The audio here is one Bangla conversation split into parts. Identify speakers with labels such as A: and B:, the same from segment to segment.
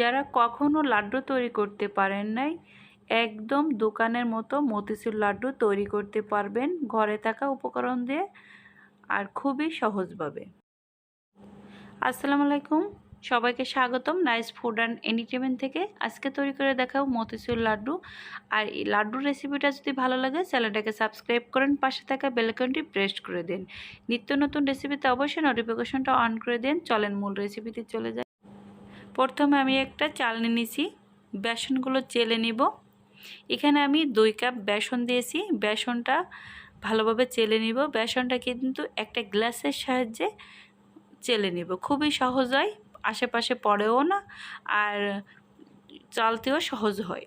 A: যারা কখনো লাড্ডু তৈরি করতে পারেন নাই, একদম দোকানের মতো মতিচুর লাড্ডু তৈরি করতে পারবেন ঘরে থাকা উপকরণ দিয়ে আর খুবই সহজভাবে। আসসালামু আলাইকুম, সবাইকে স্বাগতম নাইস ফুড অ্যান্ড এন্টারটেনমেন্ট থেকে। আজকে তৈরি করে দেখাও মতিচুর লাড্ডু। আর এই লাড্ডুর রেসিপিটা যদি ভালো লাগে, চ্যানেলটাকে সাবস্ক্রাইব করেন, পাশে থাকা বেলকনটি প্রেস করে দিন। নিত্য নতুন রেসিপিতে অবশ্যই নোটিফিকেশনটা অন করে দিন। চলেন মূল রেসিপিতে চলে যায় প্রথমে আমি একটা চালনি নিছি, বেসনগুলো চেলে নিব। এখানে আমি দুই কাপ বেসন দিয়েছি, বেসনটা ভালোভাবে চেলে নিব। বেসনটা কিন্তু একটা গ্লাসের সাহায্যে চেলে নিব। খুবই সহজ হয়, আশেপাশে পড়েও না, আর চালতেও সহজ হয়।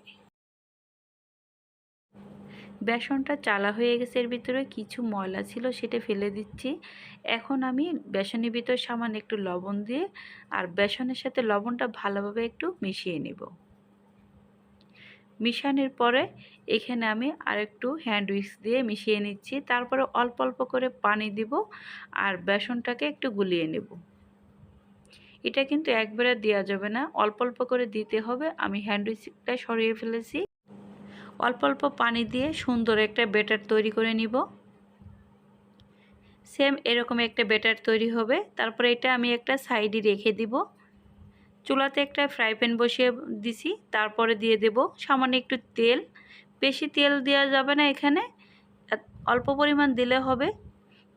A: বেসনটা চালা হয়ে গেছে, এর ভিতরে কিছু ময়লা ছিল সেটা ফেলে দিচ্ছি। এখন আমি বেসনের ভিতর সামান্য একটু লবণ দিয়ে আর বেসনের সাথে লবণটা ভালোভাবে একটু মিশিয়ে নেব। মিশানোর পরে এখানে আমি আরেকটু হ্যান্ড উইক্স দিয়ে মিশিয়ে নিচ্ছি। তারপরে অল্প অল্প করে পানি দিব আর বেসনটাকে একটু গুলিয়ে নেব। এটা কিন্তু একবারে দেওয়া যাবে না। অল্প অল্প করে দিতে হবে। আমি হ্যান্ড উইক্সটা সরিয়ে ফেলেছি। অল্প অল্প পানি দিয়ে সুন্দর একটা বেটার তৈরি করে নিব। সেম এরকম একটা বেটার তৈরি হবে। তারপরে এটা আমি একটা সাইডে রেখে দিব। চুলাতে একটা ফ্রাই প্যান বসিয়ে দিছি। তারপরে দিয়ে দেব সামান্য একটু তেল। বেশি তেল দেওয়া যাবে না এখানে। অল্প পরিমাণ দিলে হবে।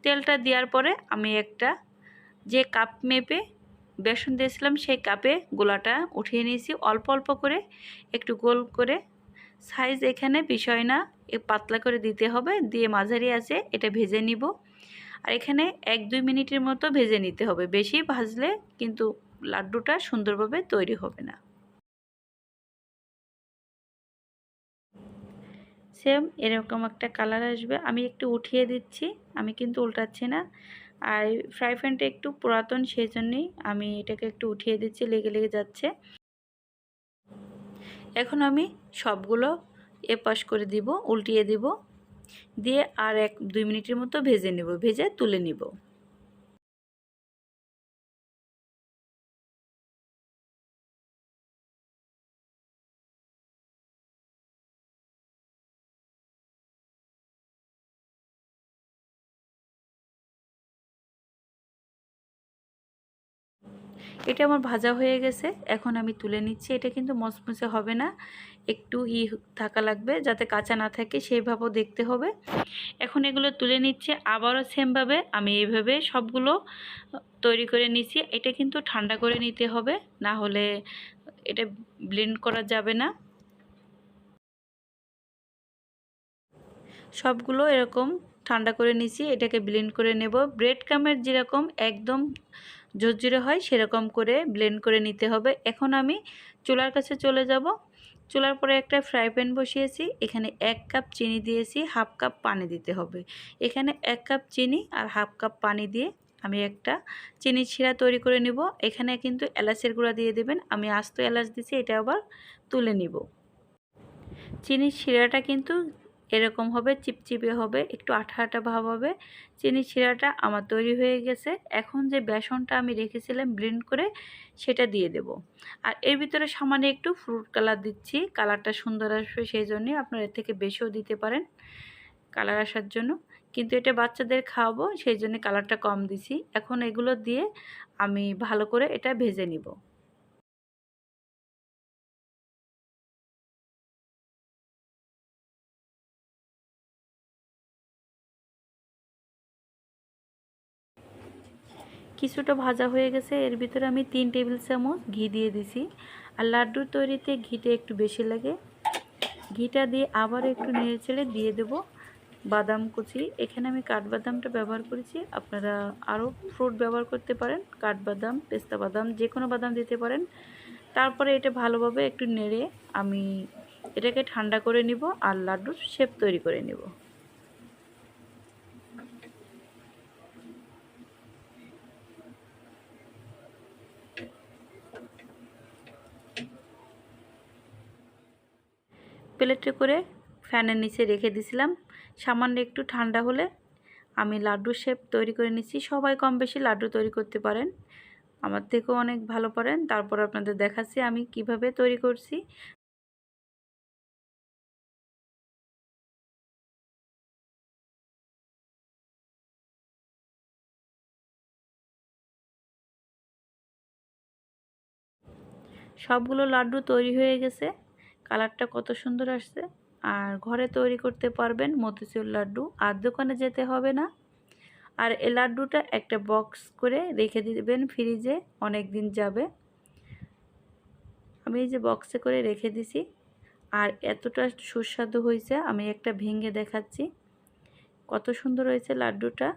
A: তেলটা দেওয়ার পরে আমি একটা যে কাপ মেপে বেসন দিয়েছিলাম, সেই কাপে গোলাটা উঠিয়ে নিয়েছি। অল্প অল্প করে, একটু গোল করে সাইজ এখানে বিষয় না, এ পাতলা করে দিতে হবে, দিয়ে মাঝারি আছে, এটা ভেজে নিব। আর এখানে এক দুই মিনিটের মতো ভেজে নিতে হবে, বেশি ভাজলে কিন্তু লাড্ডুটা সুন্দরভাবে তৈরি হবে না। সেম এরকম একটা কালার আসবে, আমি একটু উঠিয়ে দিচ্ছি, আমি কিন্তু উল্টাচ্ছি না। আর ফ্রাই প্যানটা একটু পুরাতন সেই জন্যেই আমি এটাকে একটু উঠিয়ে দিচ্ছি, লেগে লেগে যাচ্ছে। এখন আমি সবগুলো এপাশ করে দিব, উল্টিয়ে দিব, দিয়ে আর এক দুই মিনিটের মতো ভেজে নেব, ভেজে তুলে নিব। এটা আমার ভাজা হয়ে গেছে। এখন আমি তুলে নিচ্ছি। এটা কিন্তু মচমচে হবে না। একটু ই থাকা লাগবে যাতে কাঁচা না থাকে, সেইভাবেও দেখতে হবে। এখন এগুলো তুলে নিচ্ছে। আবারও সেমভাবে আমি এইভাবে সবগুলো তৈরি করে নিচ্ছি এটা কিন্তু ঠান্ডা করে নিতে হবে। না হলে এটা ব্লেন্ড করা যাবে না। সবগুলো এরকম ঠান্ডা করে নিচ্ছি এটাকে ব্লেন্ড করে নেব। ব্রেড কামের যেরকম একদম ঝরঝরে হয়, সেরকম করে ব্লেন্ড করে নিতে হবে। এখন আমি চুলার কাছে চলে যাব। চুলার পরে একটা ফ্রাই প্যান বসিয়েছি। এখানে এক কাপ চিনি দিয়েছি হাফ কাপ পানি দিতে হবে। এখানে এক কাপ চিনি আর হাফ কাপ পানি দিয়ে আমি একটা চিনি ছিঁড়া তৈরি করে নিব। এখানে কিন্তু এলাচের গুঁড়া দিয়ে দেবেন। আমি আস্ত এলাচ দিছি এটা আবার তুলে নিব। চিনির শিরাটা কিন্তু এরকম হবে, চিপচিপে হবে, একটু আঠা আঠা ভাব হবে। চিনি শিরাটা আমার তৈরি হয়ে গেছে। এখন যে বেসনটা আমি রেখেছিলাম ব্লেন্ড করে সেটা দিয়ে দেব। আর এর ভিতরে সামান্য একটু ফ্রুট কালার দিচ্ছি। কালারটা সুন্দর আসবে সেই জন্যে আপনারা এর থেকে বেশিও দিতে পারেন কালার আসার জন্য। কিন্তু এটা বাচ্চাদের খাওয়াবো, সেই জন্য কালারটা কম দিছি। এখন এগুলো দিয়ে আমি ভালো করে এটা ভেজে নিব। কিছুটা ভাজা হয়ে গেছে। এর ভিতরে আমি তিন টেবিল চামচ ঘি দিয়ে দিছি। আর লাড্ডুর তৈরিতে ঘিটা একটু বেশি লাগে। ঘিটা দিয়ে আবার একটু নেড়ে চেড়ে দিয়ে দেব বাদাম কুচি। এখানে আমি কাঠবাদামটা ব্যবহার করেছি। আপনারা আরও ফ্রুট ব্যবহার করতে পারেন। কাঠবাদাম, পেস্তা বাদাম, যে কোনো বাদাম দিতে পারেন। তারপরে এটা ভালোভাবে একটু নেড়ে আমি এটাকে ঠান্ডা করে নিব আর লাড্ডুর শেপ তৈরি করে নেব। প্লেটে করে ফ্যানের নিচে রেখে দিছিলাম। সামান্য একটু ঠান্ডা হলে আমি লাড্ডু শেপ তৈরি করে নিচ্ছি। সবাই কম বেশি লাড্ডু তৈরি করতে পারেন। আমার থেকেও অনেক ভালো পারেন। তারপর আপনাদের দেখাচ্ছি আমি কীভাবে তৈরি করছি। সবগুলো লাড্ডু তৈরি হয়ে গেছে। কালারটা কত সুন্দর আসছে। আর ঘরে তৈরি করতে পারবেন মতিচুর লাড্ডু। আর দোকানে যেতে হবে না। আর এই লাড্ডুটা একটা বক্স করে রেখে দিবেন ফ্রিজে অনেক দিন যাবে। আমি এই যে বক্সে করে রেখে দিছি। আর এতটা সুস্বাদু হয়েছে, আমি একটা ভেঙে দেখাচ্ছি। কত সুন্দর হয়েছে লাড্ডুটা।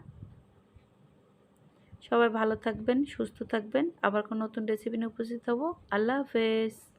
A: সবাই ভালো থাকবেন, সুস্থ থাকবেন। আবার কোনো নতুন রেসিপি নিয়ে উপস্থিত হব। আল্লাহ হাফেজ।